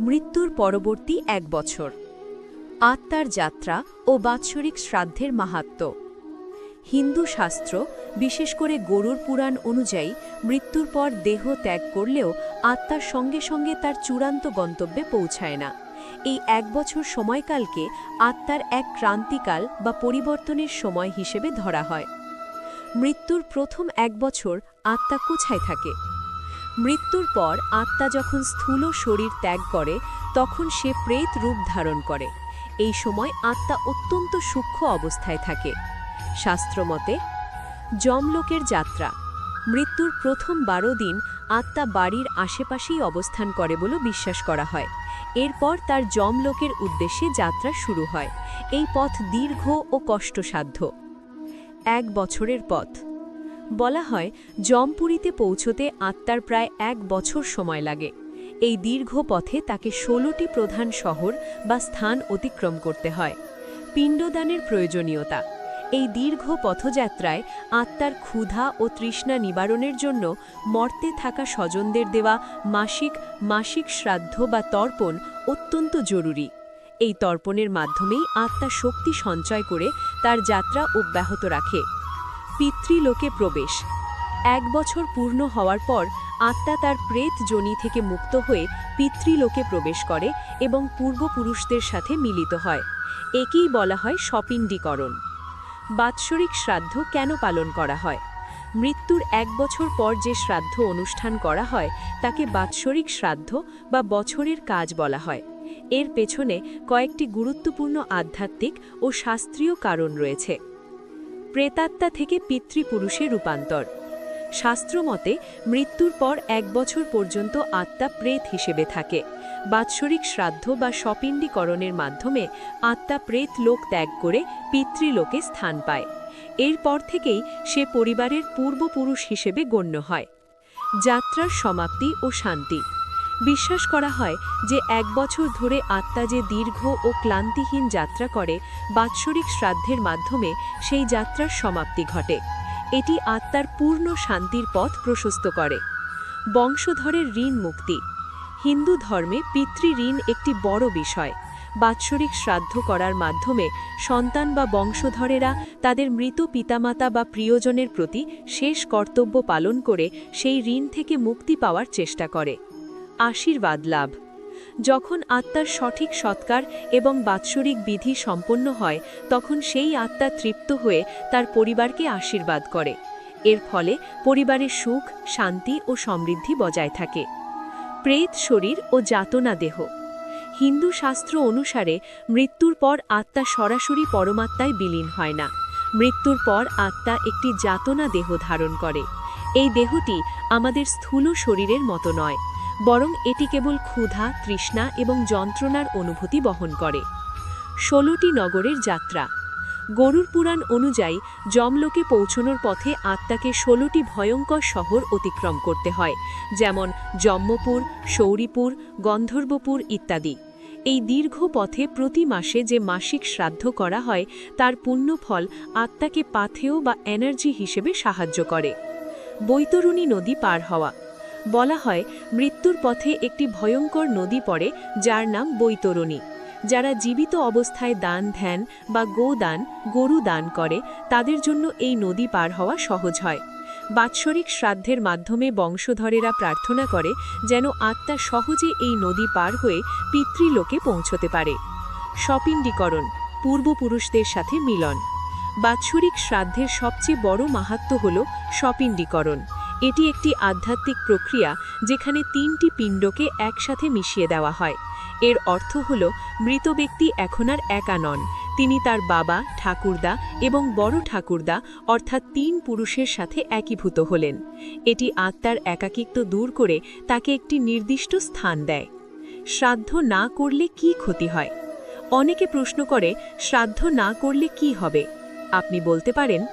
মৃত্যুর পরবর্তী এক বছর। আত্মার যাত্রা ও বাৎসরিক শ্রাদ্ধের মাহাত্ম্য হিন্দু শাস্ত্র, বিশেষ করে গরুর পুরাণ অনুযায়ী মৃত্যুর পর দেহ ত্যাগ করলেও আত্মার সঙ্গে সঙ্গে তার চূড়ান্ত গন্তব্যে পৌঁছায় না। এই এক বছর সময়কালকে আত্মার এক ক্রান্তিকাল বা পরিবর্তনের সময় হিসেবে ধরা হয়। মৃত্যুর প্রথম এক বছর আত্মা কোথায় থাকে। মৃত্যুর পর আত্মা যখন স্থূল শরীর ত্যাগ করে, তখন সে প্রেত রূপ ধারণ করে। এই সময় আত্মা অত্যন্ত সূক্ষ্ম অবস্থায় থাকে। শাস্ত্রমতে, যমলোকের যাত্রা। মৃত্যুর প্রথম বারো দিন আত্মা বাড়ির আশেপাশেই অবস্থান করে বলে বিশ্বাস করা হয়। এরপর তার যমলোকের উদ্দেশ্যে যাত্রা শুরু হয়। এই পথ দীর্ঘ ও কষ্টসাধ্য। এক বছরের পথ। বলা হয়, জমপুরীতে পৌঁছতে আত্মার প্রায় এক বছর সময় লাগে। এই দীর্ঘ পথে তাকে ষোলোটি প্রধান শহর বা স্থান অতিক্রম করতে হয়। পিণ্ডদানের প্রয়োজনীয়তা। এই দীর্ঘ পথযাত্রায় আত্মার ক্ষুধা ও তৃষ্ণা নিবারণের জন্য মর্তে থাকা স্বজনদের দেওয়া মাসিক মাসিক শ্রাদ্ধ বা তর্পণ অত্যন্ত জরুরি। এই তর্পণের মাধ্যমেই আত্মা শক্তি সঞ্চয় করে তার যাত্রা অব্যাহত রাখে। পিতৃলোকে প্রবেশ। এক বছর পূর্ণ হওয়ার পর আত্মা তার প্রেত যোনি থেকে মুক্ত হয়ে পিতৃলোকে প্রবেশ করে এবং পূর্বপুরুষদের সাথে মিলিত হয়। একেই বলা হয় স্বপিণ্ডীকরণ বাৎসরিক শ্রাদ্ধ কেন পালন করা হয়? মৃত্যুর এক বছর পর যে শ্রাদ্ধ অনুষ্ঠান করা হয়, তাকে বাৎসরিক শ্রাদ্ধ বা বছরের কাজ বলা হয়। এর পেছনে কয়েকটি গুরুত্বপূর্ণ আধ্যাত্মিক ও শাস্ত্রীয় কারণ রয়েছে। প্রেতাত্মা থেকে পিতৃপুরুষে রূপান্তর। শাস্ত্রমতে মৃত্যুর পর এক বছর পর্যন্ত আত্মা প্রেত হিসেবে থাকে। বাৎসরিক শ্রাদ্ধ বা স্বপিণ্ডীকরণের মাধ্যমে আত্মা প্রেত লোক ত্যাগ করে পিতৃলোকে স্থান পায়। এরপর থেকেই সে পরিবারের পূর্বপুরুষ হিসেবে গণ্য হয়। যাত্রার সমাপ্তি ও শান্তি বিশ্বাস করা হয় যে এক বছর ধরে আত্মা যে দীর্ঘ ও ক্লান্তিহীন যাত্রা করে বাৎসরিক শ্রাদ্ধের মাধ্যমে সেই যাত্রার সমাপ্তি ঘটে। এটি আত্মার পূর্ণ শান্তির পথ প্রশস্ত করে। বংশধরের ঋণ মুক্তি। হিন্দু ধর্মে পিতৃঋণ একটি বড় বিষয়। বাৎসরিক শ্রাদ্ধ করার মাধ্যমে সন্তান বা বংশধরেরা তাদের মৃত পিতামাতা বা প্রিয়জনের প্রতি শেষ কর্তব্য পালন করে সেই ঋণ থেকে মুক্তি পাওয়ার চেষ্টা করে। আশীর্বাদ লাভ। যখন আত্মার সঠিক সৎকার এবং বাৎসরিক বিধি সম্পন্ন হয়, তখন সেই আত্মা তৃপ্ত হয়ে তার পরিবারকে আশীর্বাদ করে। এর ফলে পরিবারের সুখ, শান্তি ও সমৃদ্ধি বজায় থাকে। প্রেত শরীর ও যাতনা দেহ। হিন্দু শাস্ত্র অনুসারে মৃত্যুর পর আত্মা সরাসরি পরমাত্মায় বিলীন হয় না। মৃত্যুর পর আত্মা একটি যাতনা দেহ ধারণ করে। এই দেহটি আমাদের স্থূল শরীরের মতো নয়। বরং এটি কেবল ক্ষুধা, তৃষ্ণা এবং যন্ত্রণার অনুভূতি বহন করে। ষোলোটি নগরের যাত্রা। গরুর পুরাণ অনুযায়ী যমলোকে পৌঁছনোর পথে আত্মাকে ষোলোটি ভয়ঙ্কর শহর অতিক্রম করতে হয়, যেমন জম্মপুর সৌরিপুর গন্ধর্বপুর ইত্যাদি। এই দীর্ঘ পথে প্রতি মাসে যে মাসিক শ্রাদ্ধ করা হয়, তার পুণ্যফল আত্মাকে পাথেয় বা এনার্জি হিসেবে সাহায্য করে। বৈতরুণী নদী পার হওয়া। বলা হয়, মৃত্যুর পথে একটি ভয়ঙ্কর নদী পড়ে, যার নাম বৈতরণী। যারা জীবিত অবস্থায় দান, ধ্যান বা গোদান, গরু দান করে, তাদের জন্য এই নদী পার হওয়া সহজ হয়। বাৎসরিক শ্রাদ্ধের মাধ্যমে বংশধরেরা প্রার্থনা করে যেন আত্মা সহজে এই নদী পার হয়ে পিতৃলোকে পৌঁছতে পারে। স্বপিণ্ডীকরণ, পূর্বপুরুষদের সাথে মিলন। বাৎসরিক শ্রাদ্ধের সবচেয়ে বড় মাহাত্ম হল স্বপিণ্ডীকরণ। এটি একটি আধ্যাত্মিক প্রক্রিয়া যেখানে তিনটি পিণ্ডকে একসাথে মিশিয়ে দেওয়া হয়। এর অর্থ হল, মৃত ব্যক্তি এখন আর একা নন। তিনি তার বাবা, ঠাকুরদা এবং বড় ঠাকুরদা, অর্থাৎ তিন পুরুষের সাথে একীভূত হলেন। এটি আত্মার একাকিত্ব দূর করে তাকে একটি নির্দিষ্ট স্থান দেয়। শ্রাদ্ধ না করলে কি ক্ষতি হয়? অনেকে প্রশ্ন করে, শ্রাদ্ধ না করলে কি হবে? আপনি বলতে পারেন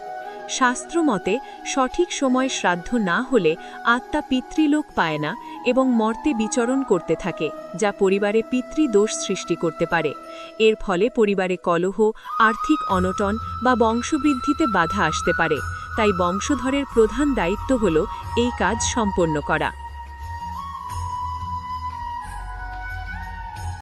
শাস্ত্রমতে, সঠিক সময় শ্রাদ্ধ না হলে আত্মা পিতৃলোক পায় না এবং মর্তে বিচরণ করতে থাকে, যা পরিবারে পিতৃদোষ সৃষ্টি করতে পারে। এর ফলে পরিবারে কলহ, আর্থিক অনটন বা বংশবৃদ্ধিতে বাধা আসতে পারে। তাই বংশধরের প্রধান দায়িত্ব হল এই কাজ সম্পন্ন করা।